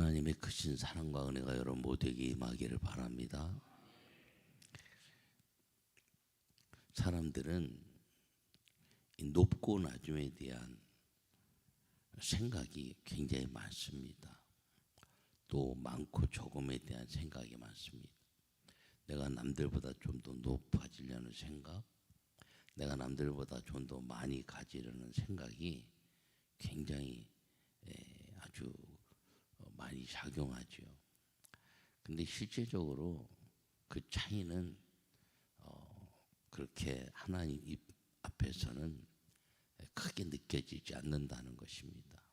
하나님의 크신 사랑과 은혜가 여러분 모두에게 임하기를 바랍니다. 사람들은 이 높고 낮음에 대한 생각이 굉장히 많습니다. 또 많고 적음에 대한 생각이 많습니다. 내가 남들보다 좀 더 높아지려는 생각, 내가 남들보다 좀 더 많이 가지려는 생각이 굉장히 에, 아주 어, 많이 작용하죠. 근데 실제적으로 그 차이는 어, 그렇게 하나님 입 앞에서는 크게 느껴지지 않는다는 것입니다.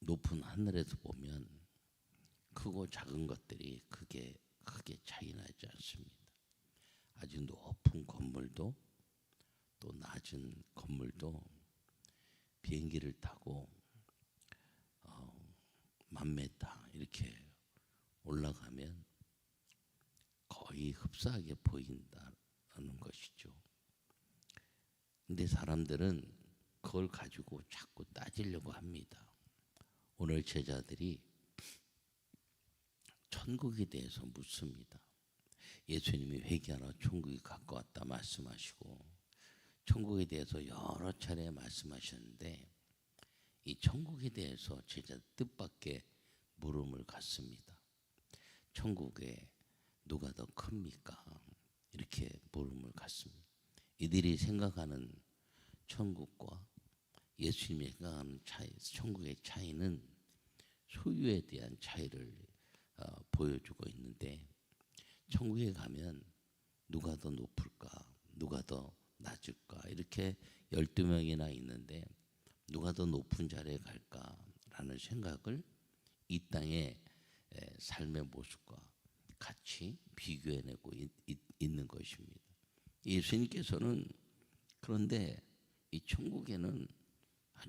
높은 하늘에서 보면 크고 작은 것들이 크게 크게 차이 나지 않습니다. 아주 높은 건물도 또 낮은 건물도 비행기를 타고 어, 만 메타 이렇게 올라가면 거의 흡사하게 보인다는 것이죠. 근데 사람들은 그걸 가지고 자꾸 따지려고 합니다. 오늘 제자들이 천국에 대해서 묻습니다. 예수님이 회개하라 천국이 가까웠다 말씀하시고 천국에 대해서 여러 차례 말씀하셨는데 이 천국에 대해서 제자 뜻밖의 물음을 갖습니다. 천국에 누가 더 큽니까? 이렇게 물음을 갖습니다. 이들이 생각하는 천국과 예수님이 생각하는 차이, 천국의 차이는 소유에 대한 차이를 어, 보여주고 있는데 천국에 가면 누가 더 높을까, 누가 더 낮을까 이렇게 12명이나 있는데 누가 더 높은 자리에 갈까라는 생각을 이 땅의 삶의 모습과 같이 비교해내고 있는 것입니다. 예수님께서는 그런데 이 천국에는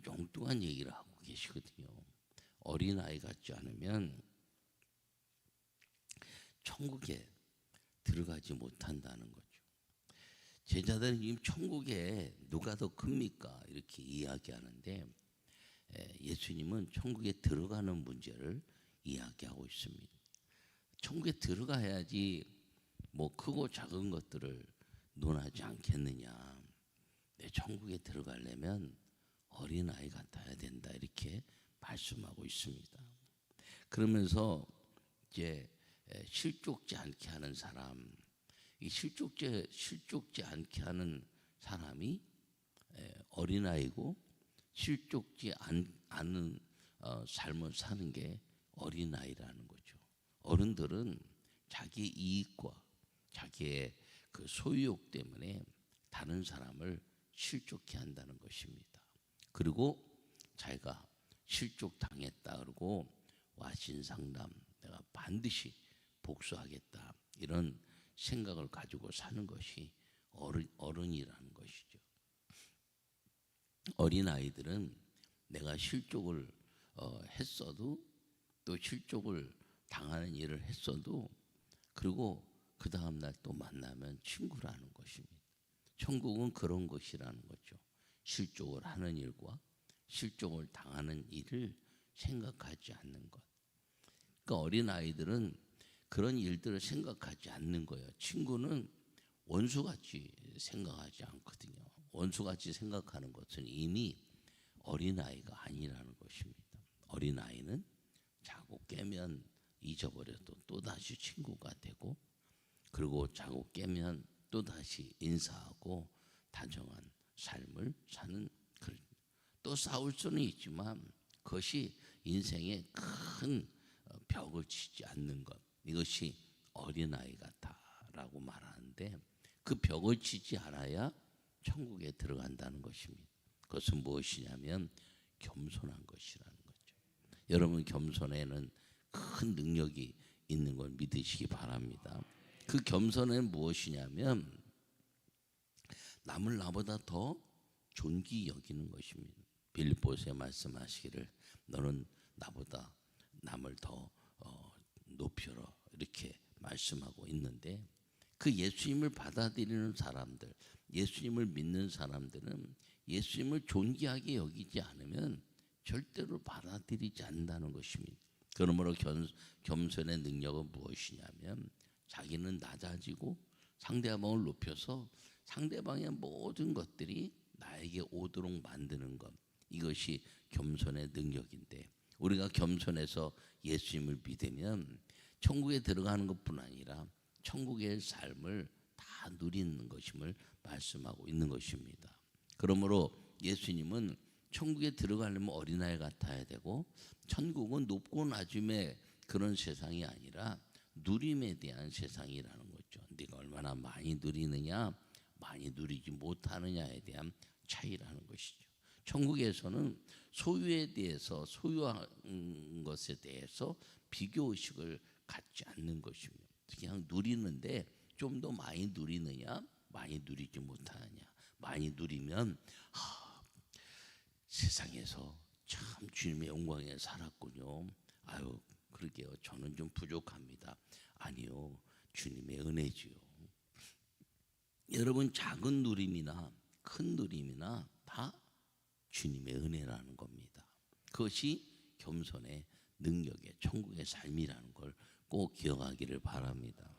엉뚱한 얘기를 하고 계시거든요. 어린아이 같지 않으면 천국에 들어가지 못한다는 거죠. 제자들은 지금 천국에 누가 더 큽니까? 이렇게 이야기하는데 예수님은 천국에 들어가는 문제를 이야기하고 있습니다. 천국에 들어가야지 뭐 크고 작은 것들을 논하지 않겠느냐. 내 천국에 들어가려면 어린아이 같아야 된다. 이렇게 말씀하고 있습니다. 그러면서 이제 실족지 않게 하는 사람, 이 실족지 실족지 않게 하는 사람이 어린아이고 실족지 않는 어, 삶을 사는 게 어린아이라는 거죠. 어른들은 자기 이익과 자기의 그 소유욕 때문에 다른 사람을 실족케 한다는 것입니다. 그리고 자기가 실족 당했다 그러고 와신 상담 내가 반드시 복수하겠다 이런 생각을 가지고 사는 것이 어른, 어른이라는 것이죠. 어린 아이들은 내가 실족을 어, 했어도 또 실족을 당하는 일을 했어도 그리고 그 다음 날 또 만나면 친구라는 것입니다. 천국은 그런 것이라는 거죠. 실족을 하는 일과 실족을 당하는 일을 생각하지 않는 것. 그러니까 어린 아이들은 그런 일들을 생각하지 않는 거예요. 친구는 원수같이 생각하지 않거든요. 원수같이 생각하는 것은 이미 어린아이가 아니라는 것입니다. 어린아이는 자고 깨면 잊어버려도 또다시 친구가 되고 그리고 자고 깨면 또다시 인사하고 다정한 삶을 사는 또 싸울 수는 있지만 그것이 인생의 큰 어, 벽을 치지 않는 것 이것이 어린아이 같다라고 말하는데 그 벽을 치지 않아야 천국에 들어간다는 것입니다. 그것은 무엇이냐면 겸손한 것이라는 거죠. 여러분 겸손에는 큰 능력이 있는 걸 믿으시기 바랍니다. 그 겸손은 무엇이냐면 남을 나보다 더 존귀 여기는 것입니다. 빌보스에 말씀하시기를 너는 나보다 남을 더 어, 높여라 이렇게 말씀하고 있는데 그 예수님을 받아들이는 사람들, 예수님을 믿는 사람들은 예수님을 존귀하게 여기지 않으면 절대로 받아들이지 않는다는 것입니다. 그러므로 겸, 겸손의 능력은 무엇이냐면 자기는 낮아지고 상대방을 높여서 상대방의 모든 것들이 나에게 오도록 만드는 것 이것이 겸손의 능력인데 우리가 겸손해서 예수님을 믿으면 천국에 들어가는 것뿐 아니라 천국의 삶을 다 누리는 것임을 말씀하고 있는 것입니다. 그러므로 예수님은 천국에 들어가려면 어린아이 같아야 되고 천국은 높고 낮음의 그런 세상이 아니라 누림에 대한 세상이라는 거죠. 네가 얼마나 많이 누리느냐, 많이 누리지 못하느냐에 대한 차이라는 것이죠. 천국에서는 소유에 대해서 소유한 것에 대해서 비교 의식을 갖지 않는 것입니다. 그냥 누리는데 좀 더 많이 누리느냐, 많이 누리지 못하느냐. 많이 누리면 아, 세상에서 참 주님의 영광에 살았군요. 아유, 그러게요. 저는 좀 부족합니다. 아니요. 주님의 은혜지요. 여러분 작은 누림이나 큰 누림이나 다 주님의 은혜라는 겁니다. 그것이 겸손의 능력의 천국의 삶이라는 걸 꼭 기억하기를 바랍니다.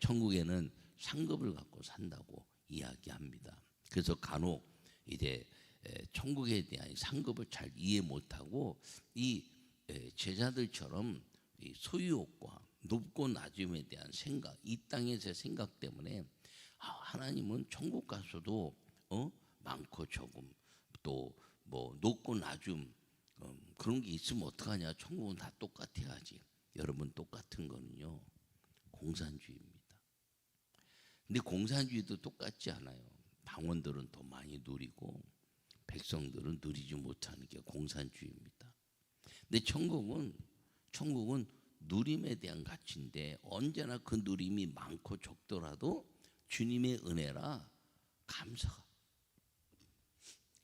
천국에는 상급을 갖고 산다고 이야기합니다. 그래서 간혹 이제 에, 천국에 대한 상급을 잘 이해 못하고 이 에, 제자들처럼 이 소유욕과 높고 낮음에 대한 생각, 이 땅에서의 생각 때문에 아, 하나님은 천국 가서도 어? 많고 적음 또뭐 높고 낮음 음, 그런 게 있으면 어떡하냐 천국은 다 똑같아야지 여러분 똑같은 거는요 공산주의입니다. 근데 공산주의도 똑같지 않아요. 당원들은 더 많이 누리고 백성들은 누리지 못하는 게 공산주의입니다. 근데 천국은 천국은 누림에 대한 가치인데 언제나 그 누림이 많고 적더라도 주님의 은혜라 감사가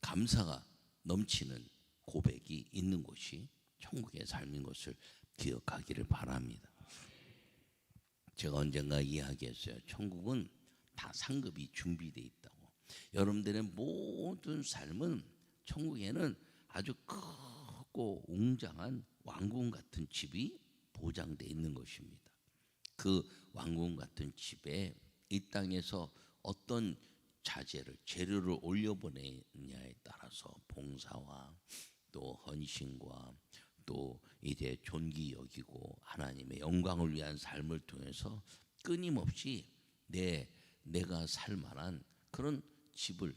감사가 넘치는 고백이 있는 곳이 천국의 삶인 것을 기억하기를 바랍니다. 제가 언젠가 이야기했어요. 천국은 다 상급이 준비되어 있다고. 여러분들의 모든 삶은 천국에는 아주 크고 웅장한 왕궁 같은 집이 보장되어 있는 것입니다. 그 왕궁 같은 집에 이 땅에서 어떤 자재를 재료를 올려보내냐에 따라서 봉사와 또 헌신과 또 이제 존귀 여기고 하나님의 영광을 위한 삶을 통해서 끊임없이 내 내가 살 만한 그런 집을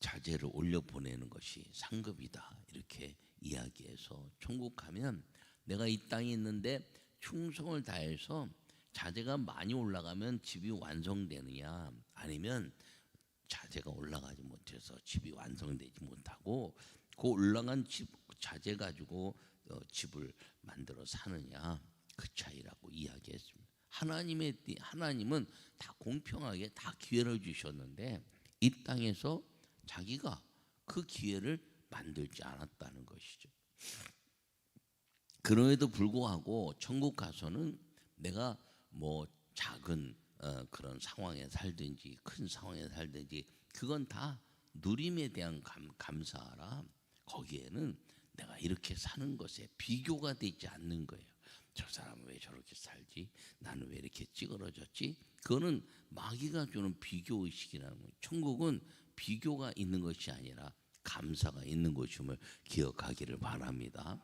자재를 올려 보내는 것이 상급이다. 이렇게 이야기해서 천국 가면 내가 이 땅에 있는데 충성을 다해서 자재가 많이 올라가면 집이 완성되느냐? 아니면 자재가 올라가지 못해서 집이 완성되지 못하고 그 올라간 집 자재 가지고 어, 집을 만들어 사느냐 그 차이라고 이야기했습니다. 하나님의 하나님은 다 공평하게 다 기회를 주셨는데 이 땅에서 자기가 그 기회를 만들지 않았다는 것이죠. 그럼에도 불구하고 천국 가서는 내가 뭐 작은 어, 그런 상황에 살든지 큰 상황에 살든지 그건 다 누림에 대한 감, 감사라 거기에는 내가 이렇게 사는 것에 비교가 되지 않는 거예요. 저 사람은 왜 저렇게 살지? 나는 왜 이렇게 찌그러졌지? 그거는 마귀가 주는 비교 의식이라는 거예요. 천국은 비교가 있는 것이 아니라 감사가 있는 것임을 기억하기를 바랍니다.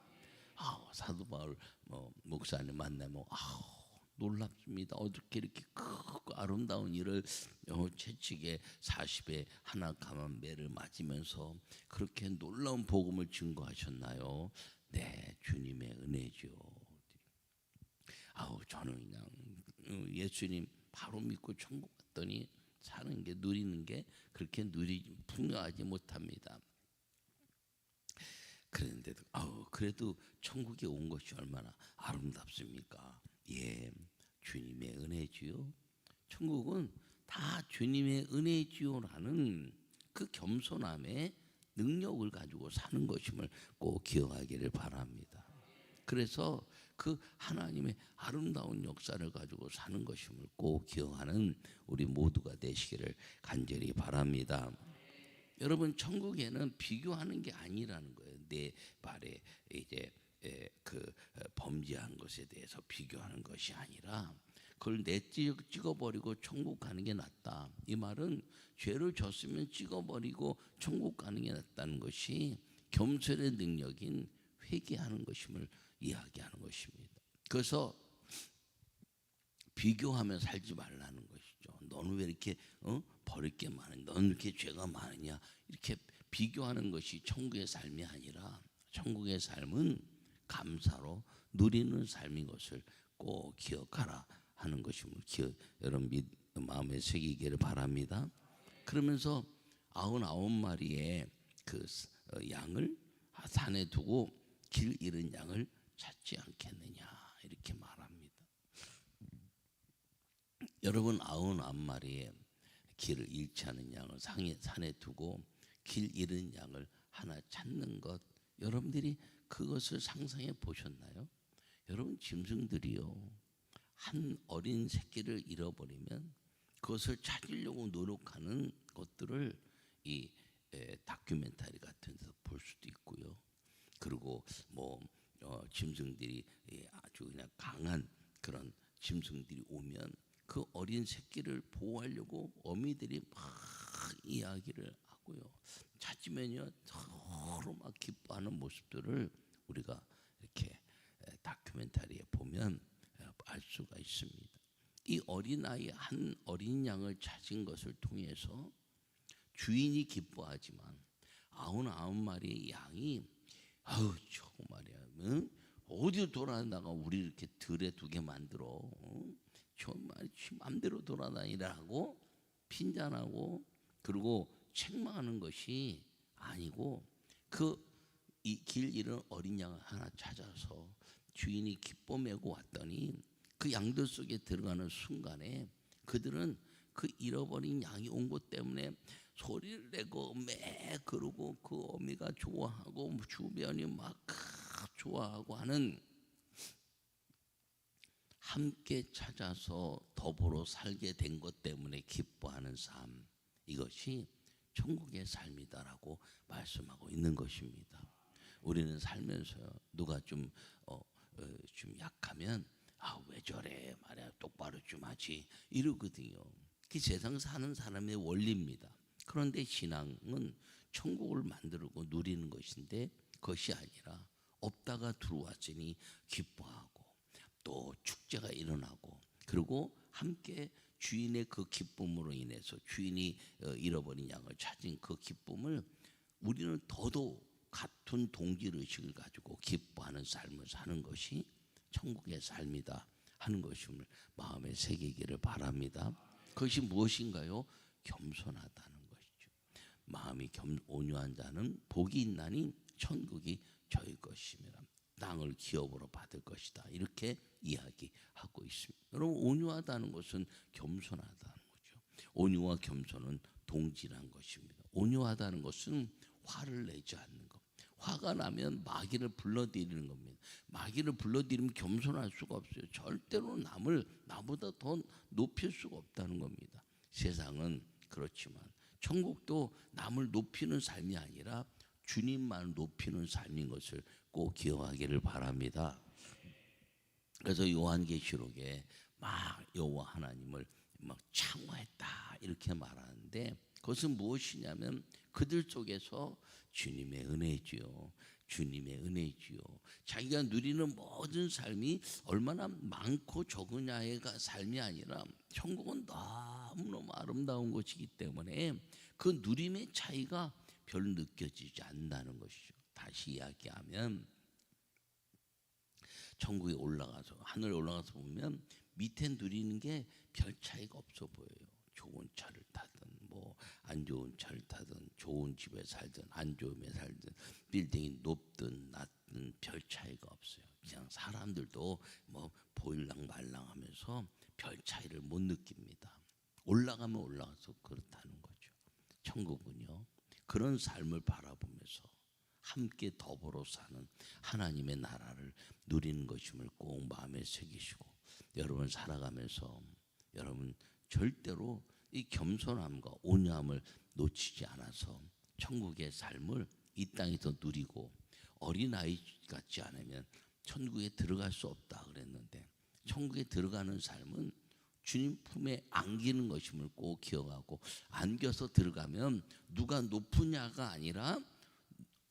아, 사도 바울 뭐 목사님 만나면 아, 놀랍습니다. 어떻게 이렇게 크고 아름다운 일을 어, 채찍에 40에 하나 감한 매를 맞으면서 그렇게 놀라운 복음을 증거하셨나요? 네, 주님의 은혜죠. 아우 저는 그냥 어, 예수님 바로 믿고 천국 갔더니 사는 게 누리는 게 그렇게 누리 풍요하지 못합니다. 그런데도 아우 그래도 천국에 온 것이 얼마나 아름답습니까? 예, 주님의 은혜지요. 천국은 다 주님의 은혜지요라는 그 겸손함의 능력을 가지고 사는 것임을 꼭 기억하기를 바랍니다. 그래서 그 하나님의 아름다운 역사를 가지고 사는 것임을 꼭 기억하는 우리 모두가 되시기를 간절히 바랍니다. 여러분 천국에는 비교하는 게 아니라는 거예요. 내 발에 이제 에, 그 어, 범죄한 것에 대해서 비교하는 것이 아니라 그걸 내 찍- 찍어버리고 천국 가는 게 낫다. 이 말은 죄를 졌으면 찍어버리고 천국 가는 게 낫다는 것이 겸손의 능력인 회개하는 것임을 이야기하는 것입니다. 그래서 비교하며 살지 말라는 것이죠. 너는 왜 이렇게 어? 버릴 게 많으냐? 너는 이렇게 죄가 많으냐? 이렇게 비교하는 것이 천국의 삶이 아니라 천국의 삶은 감사로 누리는 삶인 것을 꼭 기억하라 하는 것임을 기억, 여러분 믿, 마음에 새기기를 바랍니다. 그러면서 아흔아홉 마리의 그 어, 양을 산에 두고 길 잃은 양을 찾지 않겠느냐 이렇게 말합니다. 여러분 아흔아홉 마리의 길을 잃지 않은 양을 산에 두고 길 잃은 양을 하나 찾는 것 여러분들이 그것을 상상해 보셨나요? 여러분 짐승들이요 한 어린 새끼를 잃어버리면 그것을 찾으려고 노력하는 것들을 이 에, 다큐멘터리 같은 데서 볼 수도 있고요. 그리고 뭐 어, 짐승들이 예, 아주 그냥 강한 그런 짐승들이 오면 그 어린 새끼를 보호하려고 어미들이 막 이야기를 하고요. 찾으면요 서로 막 기뻐하는 모습들을 우리가 이렇게 에, 다큐멘터리에 보면 에, 알 수가 있습니다. 이 어린 아이 한 어린 양을 찾은 것을 통해서 주인이 기뻐하지만 아흔아홉 마리의 양이 아우 저거 말이야 응? 어디 돌아다가 우리 이렇게 들에 두게 만들어 어? 정말 지 맘대로 돌아다니라고 핀잔하고 그리고 책망하는 것이 아니고 그 이 길 잃은 어린 양을 하나 찾아서 주인이 기뻐 메고 왔더니 그 양들 속에 들어가는 순간에 그들은 그 잃어버린 양이 온 것 때문에 소리를 내고 매 그러고 그 어미가 좋아하고 주변이 막 좋아하고 하는 함께 찾아서 더불어 살게 된 것 때문에 기뻐하는 삶 이것이 천국의 삶이다라고 말씀하고 있는 것입니다. 우리는 살면서 누가 좀 어, 어, 좀 약하면 아 왜 저래 말이야 똑바로 좀 하지 이러거든요. 그 세상 사는 사람의 원리입니다. 그런데 신앙은 천국을 만들고 누리는 것인데 그것이 아니라 없다가 들어왔으니 기뻐하고 또 축제가 일어나고 그리고 함께 주인의 그 기쁨으로 인해서 주인이 어, 잃어버린 양을 찾은 그 기쁨을 우리는 더더욱 같은 동질 의식을 가지고 기뻐하는 삶을 사는 것이 천국의 삶이다 하는 것임을 마음에 새기기를 바랍니다. 그것이 무엇인가요? 겸손하다는 것이죠. 마음이 겸, 온유한 자는 복이 있나니 천국이 저희 것입니다. 땅을 기업으로 받을 것이다. 이렇게 이야기하고 있습니다. 여러분 온유하다는 것은 겸손하다는 거죠. 온유와 겸손은 동질한 것입니다. 온유하다는 것은 화를 내지 않는 것. 화가 나면 마귀를 불러들이는 겁니다. 마귀를 불러들이면 겸손할 수가 없어요. 절대로 남을 나보다 더 높일 수가 없다는 겁니다. 세상은 그렇지만 천국도 남을 높이는 삶이 아니라 주님만 높이는 삶인 것을 꼭 기억하기를 바랍니다. 그래서 요한계시록에 막 여호와 하나님을 막 창화했다 이렇게 말하는데 그것은 무엇이냐면 그들 속에서 주님의 은혜지요. 주님의 은혜지요. 자기가 누리는 모든 삶이 얼마나 많고 적으냐의 삶이 아니라 천국은 너무너무 아름다운 것이기 때문에 그 누림의 차이가 별 느껴지지 않는다는 것이죠. 다시 이야기하면 천국에 올라가서 하늘에 올라가서 보면 밑에 누리는 게 별 차이가 없어 보여요. 좋은 차를 타든 뭐 안 좋은 차를 타든 좋은 집에 살든 안 좋은 집에 살든 빌딩이 높든 낮든 별 차이가 없어요. 그냥 사람들도 뭐 보일랑 말랑하면서 별 차이를 못 느낍니다. 올라가면 올라가서 그렇다는 거죠. 천국은요 그런 삶을 바라보면서 함께 더불어 사는 하나님의 나라를 누리는 것임을 꼭 마음에 새기시고 여러분 살아가면서 여러분 절대로 이 겸손함과 온유함을 놓치지 않아서 천국의 삶을 이 땅에서 누리고 어린아이 같지 않으면 천국에 들어갈 수 없다 그랬는데 천국에 들어가는 삶은 주님 품에 안기는 것임을 꼭 기억하고 안겨서 들어가면 누가 높으냐가 아니라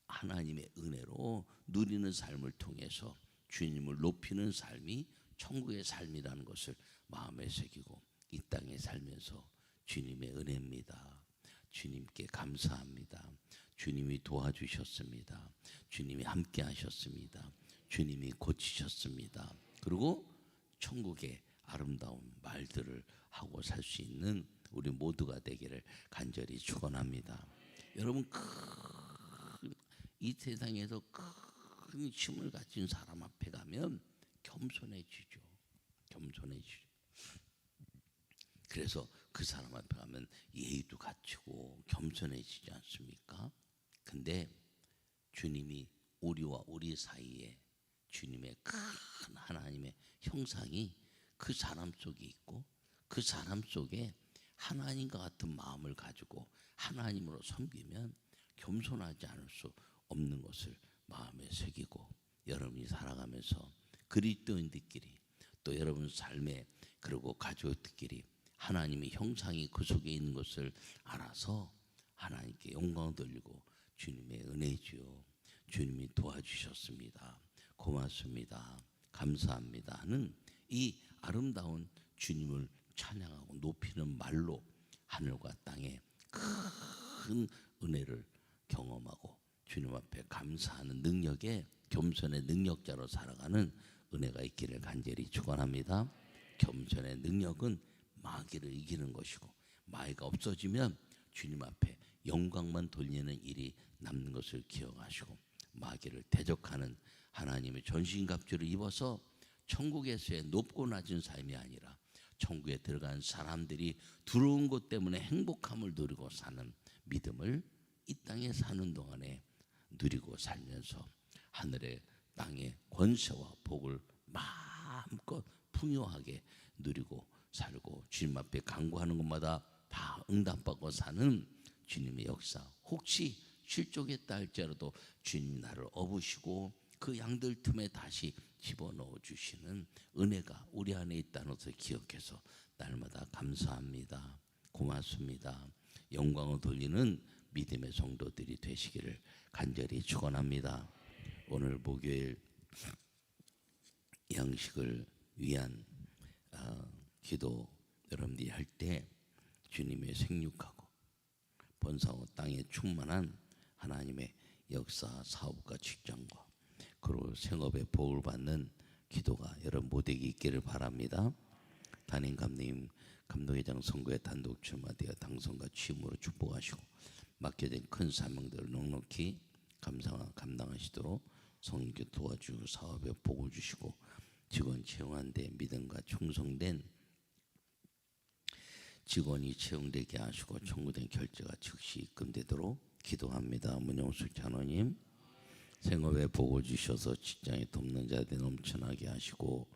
하나님의 은혜로 누리는 삶을 통해서 주님을 높이는 삶이 천국의 삶이라는 것을 마음에 새기고 이 땅에 살면서 주님의 은혜입니다. 주님께 감사합니다. 주님이 도와주셨습니다. 주님이 함께 하셨습니다. 주님이 고치셨습니다. 그리고 천국의 아름다운 말들을 하고 살 수 있는 우리 모두가 되기를 간절히 축원합니다. 여러분 큰, 이 세상에서 큰 힘을 가진 사람 앞에 가면 겸손해지죠. 겸손해지죠. 그래서 그 사람 앞에 가면 예의도 갖추고 겸손해지지 않습니까? 근데 주님이 우리와 우리 사이에 주님의 큰 하나님의 형상이 그 사람 속에 있고 그 사람 속에 하나님과 같은 마음을 가지고 하나님으로 섬기면 겸손하지 않을 수 없는 것을 마음에 새기고 여러분이 살아가면서 그리스도인들끼리 또 여러분 삶에 그리고 가족들끼리 하나님의 형상이 그 속에 있는 것을 알아서 하나님께 영광 돌리고 주님의 은혜지요. 주님이 도와주셨습니다. 고맙습니다. 감사합니다. 하는 이 아름다운 주님을 찬양하고 높이는 말로 하늘과 땅에 큰 은혜를 경험하고 주님 앞에 감사하는 능력에 겸손의 능력자로 살아가는 은혜가 있기를 간절히 축원합니다. 겸손의 능력은 마귀를 이기는 것이고 마귀가 없어지면 주님 앞에 영광만 돌리는 일이 남는 것을 기억하시고 마귀를 대적하는 하나님의 전신갑주를 입어서 천국에서의 높고 낮은 삶이 아니라 천국에 들어간 사람들이 들어온 것 때문에 행복함을 누리고 사는 믿음을 이 땅에 사는 동안에 누리고 살면서 하늘의 땅의 권세와 복을 마음껏 풍요하게 누리고 살고 주님 앞에 간구하는 것마다 다 응답받고 사는 주님의 역사. 혹시 실족했다 할지라도 주님 나를 업으시고 그 양들 틈에 다시 집어넣어 주시는 은혜가 우리 안에 있다는 것을 기억해서 날마다 감사합니다. 고맙습니다. 영광을 돌리는 믿음의 성도들이 되시기를 간절히 축원합니다. 오늘 목요일 양식을 위한 어, 기도 여러분들이 할 때 주님의 생육하고 번성호 땅에 충만한 하나님의 역사 사업과 직장과 그리고 생업의 복을 받는 기도가 여러분 모두에게 있기를 바랍니다. 담임 감독님 감독회장 선거에 단독 출마되어 당선과 취임으로 축복하시고 맡겨진 큰 사명들을 넉넉히 감상 감당하시도록 성령께 도와주고 사업에 복을 주시고 직원 채용한데 믿음과 충성된 직원이 채용되게 하시고 청구된 결제가 즉시 입금되도록 기도합니다. 문영숙 장로님 생업에 복을 주셔서 직장에 돕는 자들 넘쳐나게 하시고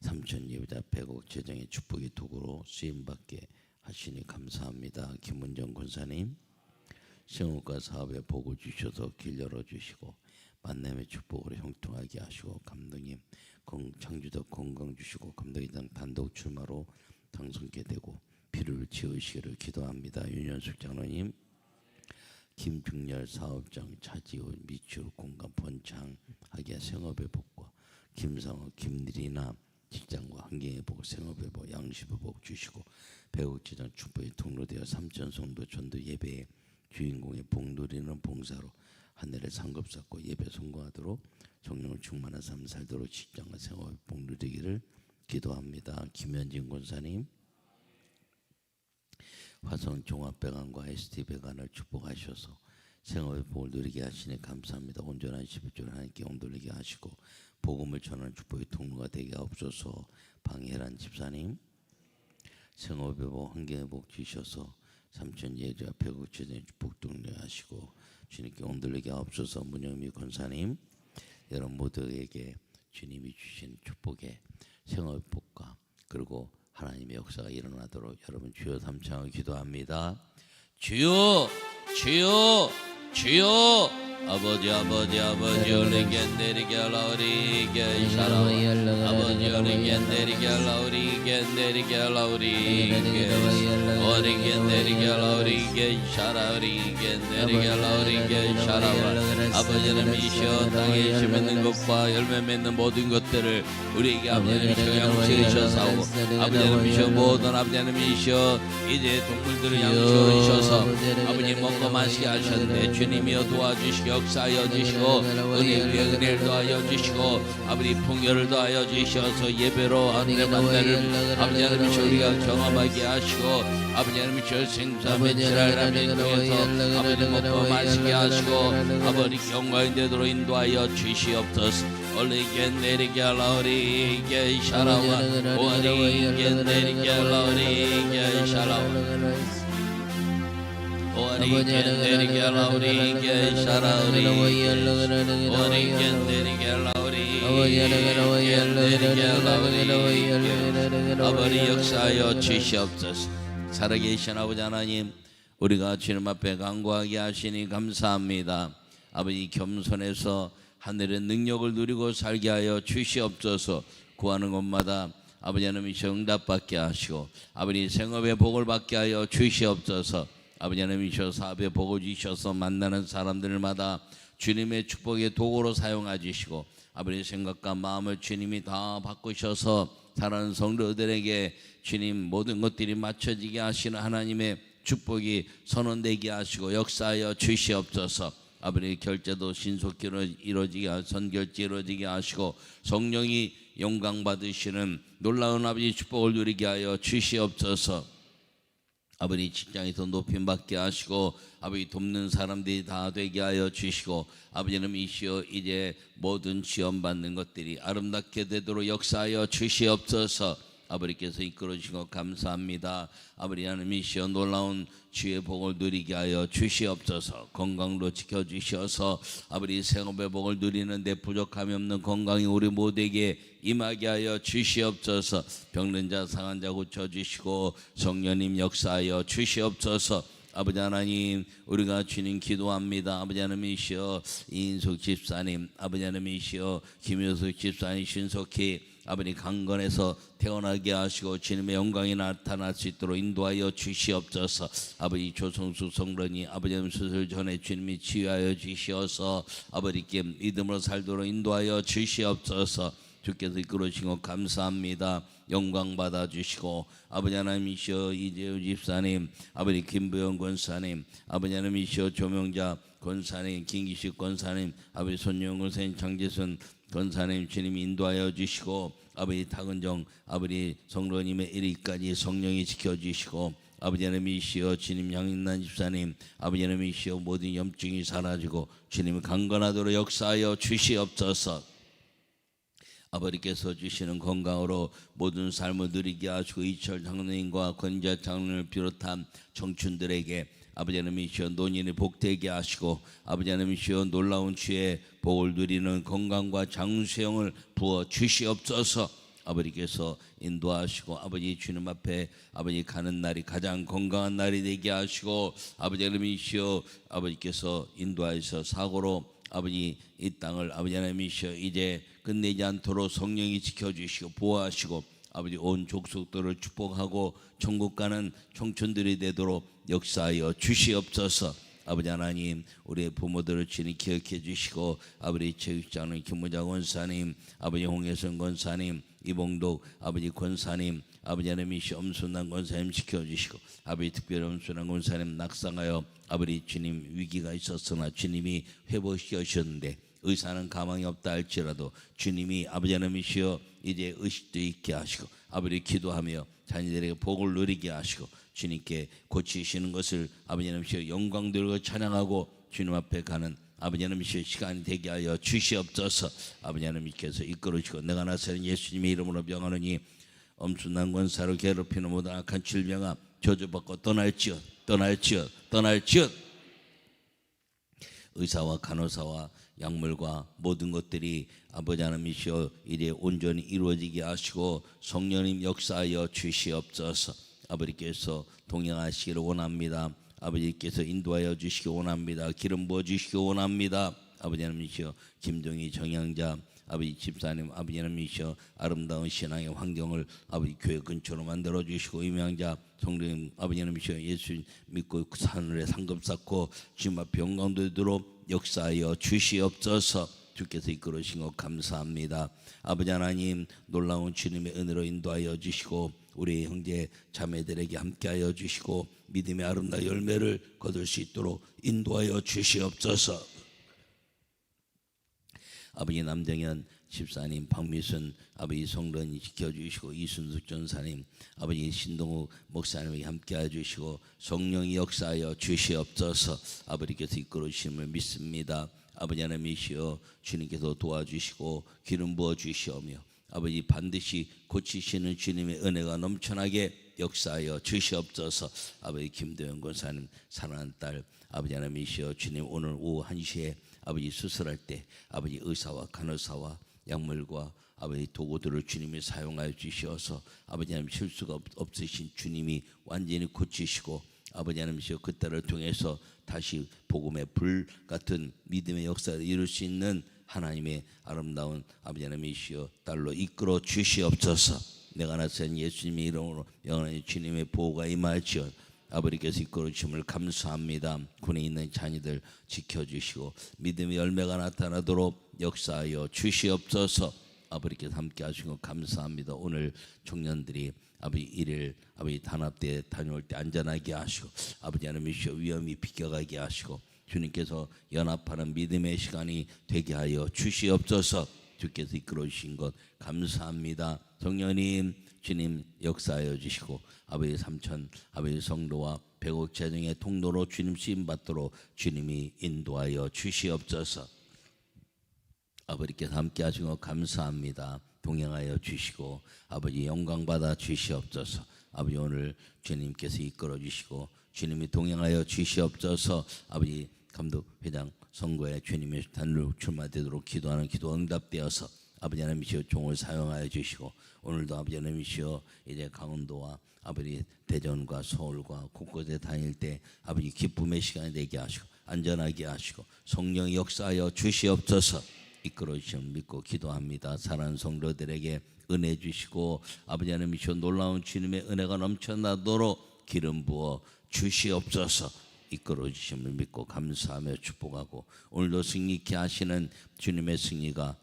삼천 예배자 백억 재정의 축복의 도구로 쓰임받게 하시니 감사합니다. 김문정 권사님 생업과 사업에 복을 주셔서 길 열어주시고 만남의 축복으로 형통하게 하시고 감독님 건- 창주적 건강 주시고 감독이 당 단독 출마로 당선게 되고 비를 지으시기를 기도합니다. 윤현숙 장로님 김중렬 사업장 차지훈 미추 공간 번창하게 생업의 복과 김상호 김리나 직장과 환경의 복 생업의 복 양식의 복 주시고 배국지장 축복이 통로되어 삼천 성도 전도 예배의 주인공의 복 누리는 봉사로 하늘의 상급 쌓고 예배 성공하도록 정령을 충만한 삶 살도록 직장과 생업의 복 누리기를 기도합니다. 김현진 권사님 화성 종합배관과 ST 배관을 축복하셔서 생업의 복을 누리게 하시니 감사합니다. 온전한 11조를 하나님께 옹돌리게 하시고 복음을 전하는 축복의 통로가 되게 하옵소서 방해란 집사님 생업의 복 환경의 복 주셔서 삼천 예자 배국체전 축복 동료하시고 주님께 옹돌리게 하옵소서 문영미 권사님 여러분 모두에게 주님이 주신 축복의 생업의 복과 그리고 하나님의 역사가 일어나도록 여러분 주여 삼창을 기도합니다. 주여, 주여, 주여, 아버지 아버지 아버지 어리게 내리게 라우리게 샤라 아버지 어리게 내리게 라우리게 내리게 라우리게 어리게 내리게 라우리게 샤라 우리게 내리게 라우리게 샤라와 아버지는 미셔 땅에 심 있는 것과 열매 맺는 모든 것들을 우리에게 아버지는 양식을 주셔서 아버지는 미셔 모든 아버지는 미셔 이제 동물들을 양식으로 주셔서 아버지 먹고 마시게 하셨는데 주님이여 도와주시고 역사하여 주시고 은혜 위에 은혜를 더하여 주시고 아버지 풍요를 더하여 주셔서 예배로 하늘의 만나를 아버지 하나님 우리가 경험하게 하시고 아버지 하나님 미쳐 생사 매치를 하나님 통해서 아버지 먹고 마시게 하시고 아버지 영광이 되도록 인도하여 주시옵소서. 올리게 내리게 라우리게 샤라와 오리게 내리게 라우리게 샤라와 아버지 역사하여 주시옵소서 살아계신 아버지 하나님 우리가 주님 앞에 간구하게 하시니 감사합니다 아버지 겸손해서 하늘의 능력을 누리고 살게 하여 주시옵소서 구하는 곳마다 아버지 하나님이 정답받게 하시고 아버지 생업의 복을 받게 하여 주시옵소서 아버지 하나님 이셔 사업의 복을 주셔서 만나는 사람들마다 주님의 축복의 도구로 사용하 주시고 아버지 생각과 마음을 주님이 다 바꾸셔서 살아가는 성도들에게 주님 모든 것들이 맞춰지게 하시는 하나님의 축복이 선언되게 하시고 역사하여 주시옵소서. 아버지 결제도 신속히 이루어지게 하- 선결제 이루어지게 하시고 성령이 영광 받으시는 놀라운 아버지 축복을 누리게 하여 주시옵소서 아버지 직장에서 높임 받게 하시고 아버지 돕는 사람들이 다 되게 하여 주시고 아버지는 이시여 이제 모든 지원 받는 것들이 아름답게 되도록 역사하여 주시옵소서 아버지께서 이끌어 주시고 감사합니다. 아버지 하나님 이시여 놀라운 주의 복을 누리게 하여 주시옵소서. 건강으로 지켜 주셔서 아버지 생업의 복을 누리는데 부족함이 없는 건강이 우리 모두에게 임하게 하여 주시옵소서. 병든 자 상한 자 고쳐 주시고 성령님 역사하여 주시옵소서. 아버지 하나님 우리가 주님 기도합니다. 아버지 하나님이시여 인숙 집사님 아버지 하나님이시여 김효숙 집사님 신속히 아버지 강건에서 태어나게 하시고 주님의 영광이 나타날 수 있도록 인도하여 주시옵소서 아버지 조성수 성런이 아버지 하나님 수술 전에 주님이 치유하여 주시어서 아버지께 믿음으로 살도록 인도하여 주시옵소서 주께서 이끌어주시고 감사합니다. 영광 받아 주시고 아버지 하나님이시여 이재우 집사님 아버지 김부영 권사님 아버지 하나님이시여 조명자 권사님 김기식 권사님 아버지 손영 권사님 장재순 권사님 주님 인도하여 주시고 아버지 타근정 아버지 성로님의 일위까지 성령이 지켜주시고 아버지 하나님이시여 주님 양인난 집사님 아버지 하나님이시여 모든 염증이 사라지고 주님이 강건하도록 역사하여 주시옵소서. 아버지께서 주시는 건강으로 모든 삶을 누리게 하시고 이철 장로님과 권자 장로를 비롯한 청춘들에게 아버지 하나님이시여 노년이 복되게 하시고 아버지 하나님이시여 놀라운 주의 복을 누리는 건강과 장수형을 부어 주시옵소서. 아버지께서 인도하시고 아버지 주님 앞에 아버지 가는 날이 가장 건강한 날이 되게 하시고 아버지 하나님이시여 아버지께서 인도하셔서 사고로 아버지 이 땅을 아버지 하나님이시여 이제 끝내지 않도록 성령이 지켜주시고 보호하시고 아버지 온 족속들을 축복하고 천국 가는 청춘들이 되도록 역사하여 주시옵소서. 아버지 하나님 우리의 부모들을 친히 기억해 주시고 아버지 체육장님 김무자 권사님 아버지 홍혜선 권사님 이봉독 아버지 권사님 아버지 하나님이 엄순한 권사님 지켜주시고 아버지 특별히 엄순한 권사님 낙상하여 아버지 주님 위기가 있었으나 주님이 회복시켜 주셨는데 의사는 가망이 없다 할지라도 주님이 아버지 하나님이시여 이제 의식도 있게 하시고 아버지 기도하며 자녀들에게 복을 누리게 하시고 주님께 고치시는 것을 아버지 하나님이시여 영광 들고 찬양하고 주님 앞에 가는 아버지 하나님이시여 시간이 되게 하여 주시옵소서. 아버지 하나님께서 이끌어 주시고 내가 나서는 예수님의 이름으로 명하노니 엄순한 권사로 괴롭히는 모든 악한 질병아 저주받고 떠날지어 떠날지어 떠날지어. 의사와 간호사와 약물과 모든 것들이 아버지 하나님이시여 이제 온전히 이루어지게 하시고 성령님 역사하여 주시옵소서 아버지께서 동행하시기를 원합니다 아버지께서 인도하여 주시기 원합니다. 기름 부어 주시기 원합니다. 아버지 하나님이시여 김동희 정양자 아버지 집사님 아버지 하나님이시여 아름다운 신앙의 환경을 아버지 교회 근처로 만들어 주시고 임양자 성도님 아버지 하나님이시여 예수 믿고 하늘에 상급 쌓고 주님 앞에 영광 되도록 역사하여 주시옵소서 주께서 이끌으신 것 감사합니다. 아버지 하나님 놀라운 주님의 은혜로 인도하여 주시고 우리 형제 자매들에게 함께하여 주시고 믿음의 아름다운 열매를 거둘 수 있도록 인도하여 주시옵소서. 아버지 남정현 집사님, 박미순 아버지 성런이 지켜주시고 이순숙 전사님, 아버지 신동욱 목사님에게 함께해 주시고 성령이 역사하여 주시옵소서. 아버지께서 이끌어 주심을 믿습니다. 아버지 하나님이시여 주님께서 도와주시고 기름 부어 주시오며 아버지 반드시 고치시는 주님의 은혜가 넘쳐나게 역사하여 주시옵소서. 아버지 김도영 권사님 사랑하는 딸 아버지 하나님이시여 주님 오늘 오후 1시에 아버지 수술할 때 아버지 의사와 간호사와 약물과 아버지 도구들을 주님이 사용하여 주시어서 아버지 하나님 실수가 없- 없으신 주님이 완전히 고치시고 아버지 하나님이시여 그 딸을 통해서 다시 복음의 불 같은 믿음의 역사를 이룰 수 있는 하나님의 아름다운 아버지 하나님이시여 딸로 이끌어 주시옵소서 내가 나선 예수님의 이름으로 영원히 주님의 보호가 임하지어 아버지께서 이끌어 주심을 감사합니다. 군에 있는 자녀들 지켜주시고 믿음의 열매가 나타나도록 역사하여 주시옵소서. 아버지께서 함께 하시고 감사합니다. 오늘 청년들이 아버지 일일 아버지 단합대 다녀올 때 안전하게 하시고 아버지 하나님이시여 위험이 비껴가게 하시고 주님께서 연합하는 믿음의 시간이 되게 하여 주시옵소서. 주께서 이끌어 주신 것 감사합니다. 성령님 주님 역사하여 주시고 아버지 삼천 아버지 성도와 백옥 재정의 통로로 주님 쓰임 받도록 주님이 인도하여 주시옵소서. 아버지께서 함께 하시고 감사합니다. 동행하여 주시고 아버지 영광 받아 주시옵소서. 아버지 오늘 주님께서 이끌어 주시고 주님이 동행하여 주시옵소서. 아버지 감독 회장 선거에 주님의 단로 출마되도록 기도하는 기도 응답되어서 아버지 하나님이시여 종을 사용하여 주시고 오늘도 아버지 하나님이시여 이제 강원도와 아버지 대전과 서울과 곳곳에 다닐 때 아버지 기쁨의 시간이 되게 하시고 안전하게 하시고 성령 역사하여 주시옵소서. 이끌어 주시면 믿고 기도합니다. 사랑하는 성도들에게 은혜 주시고 아버지 하나님이시여 놀라운 주님의 은혜가 넘쳐나도록 기름 부어 주시옵소서. 이끌어 주심을 믿고 감사하며 축복하고 오늘도 승리케 하시는 주님의 승리가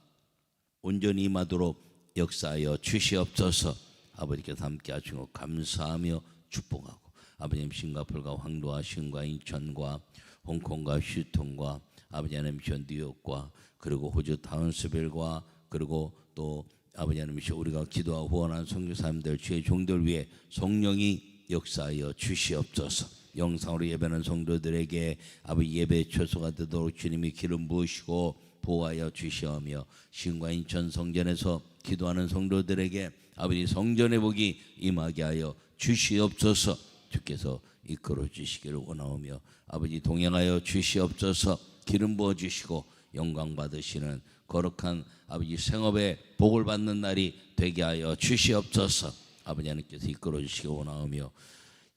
온전히 임하도록 역사하여 주시옵소서. 아버지께서 함께 하시고 감사하며 축복하고 아버님 싱가폴과 황도와 신과 인천과 홍콩과 휴통과 아버지 하나님 전 뉴욕과 그리고 호주 타운스빌과 그리고 또 아버지 하나님이시 우리가 기도하고 후원한 성교사님들 주의 종들 위해 성령이 역사하여 주시옵소서. 영상으로 예배하는 성도들에게 아버지 예배 처소가 되도록 주님이 기름 부으시고 보호하여 주시오며 신과 인천 성전에서 기도하는 성도들에게 아버지 성전의 복이 임하게 하여 주시옵소서. 주께서 이끌어 주시기를 원하오며 아버지 동행하여 주시옵소서. 기름 부어 주시고 영광 받으시는 거룩한 아버지 생업의 복을 받는 날이 되게 하여 주시옵소서. 아버지 하나님께서 이끌어 주시기 원하오며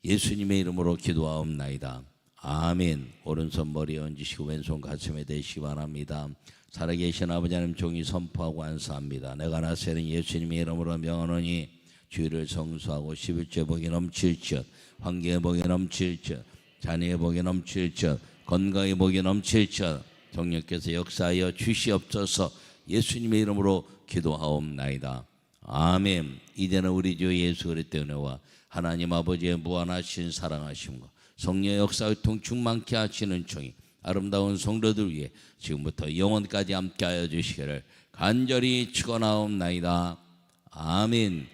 예수님의 이름으로 기도하옵나이다. 아멘. 오른손 머리에 얹으시고 왼손 가슴에 대시기 바랍니다. 살아계신 아버지 하나님 종이 선포하고 안수합니다. 내가 나세는 예수님의 이름으로 명하노니 주의를 성수하고 11조 복이 넘칠지어 환경의 복이 넘칠지어 자녀의 복이 넘칠지어 건강의 복이 넘칠지어 정령께서 역사하여 주시옵소서 예수님의 이름으로 기도하옵나이다. 아멘. 이제는 우리 주 예수 그리스도의 은혜와 하나님 아버지의 무한하신 사랑하심과 성령의 역사의 통 충만케 하시는 종이 아름다운 성도들 위해 지금부터 영원까지 함께하여 주시기를 간절히 축원하옵나이다. 아멘.